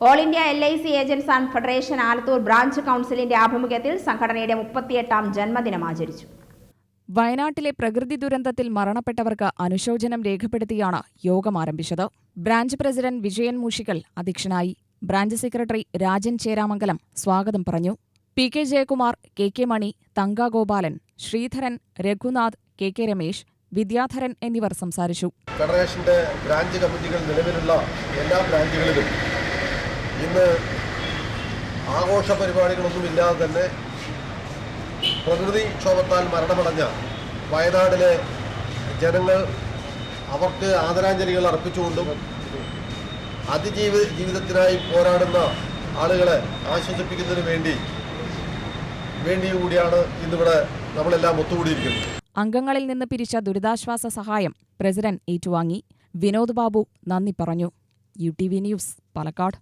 All India L I C agents and federation Alathur branch കൗൺസിലിന്റെ ആഭിമുഖ്യത്തിൽ സംഘടനയുടെ മുപ്പത്തിയെട്ടാം ജന്മദിനം ആചരിച്ചു. വയനാട്ടിലെ പ്രകൃതി ദുരന്തത്തിൽ മരണപ്പെട്ടവർക്ക് അനുശോചനം രേഖപ്പെടുത്തിയാണ് യോഗം ആരംഭിച്ചത്. ബ്രാഞ്ച് പ്രസിഡന്റ് വിജയൻ മൂഷിക്കൽ അധ്യക്ഷനായി. ബ്രാഞ്ച് സെക്രട്ടറി രാജൻ ചേരാമംഗലം സ്വാഗതം പറഞ്ഞു. P K Jayakumar K K Mani Thanka Gopalan Sreedharan Raghunath K K Ramesh Vidyadharan എന്നിവർ സംസാരിച്ചു. ഫെഡറേഷന്റെ ബ്രാഞ്ച് കമ്മിറ്റികൾ നിലവിലുള്ള എല്ലാ ബ്രാഞ്ചുകളിലും ഇന്ന് ആഘോഷ പരിപാടികളൊന്നുമില്ലാതെ തന്നെ പ്രകൃതിക്ഷോഭത്താൽ മരണമടഞ്ഞ വയനാടിലെ ജനങ്ങൾ അവർക്ക് ആദരാഞ്ജലികൾ അർപ്പിച്ചുകൊണ്ടും അതിജീവി ജീവിതത്തിനായി പോരാടുന്ന ആളുകളെ ആശ്വസിപ്പിക്കുന്നതിന് വേണ്ടി വേണ്ടി കൂടിയാണ് ഇന്നിവിടെ നമ്മളെല്ലാം ഒത്തുകൂടിയിരിക്കുന്നത്. അംഗങ്ങളിൽ നിന്ന് പിരിച്ച ദുരിതാശ്വാസ സഹായം പ്രസിഡന്റ് ഏറ്റുവാങ്ങി. വിനോദ് ബാബു നന്ദി പറഞ്ഞു. U T V news Palakkad.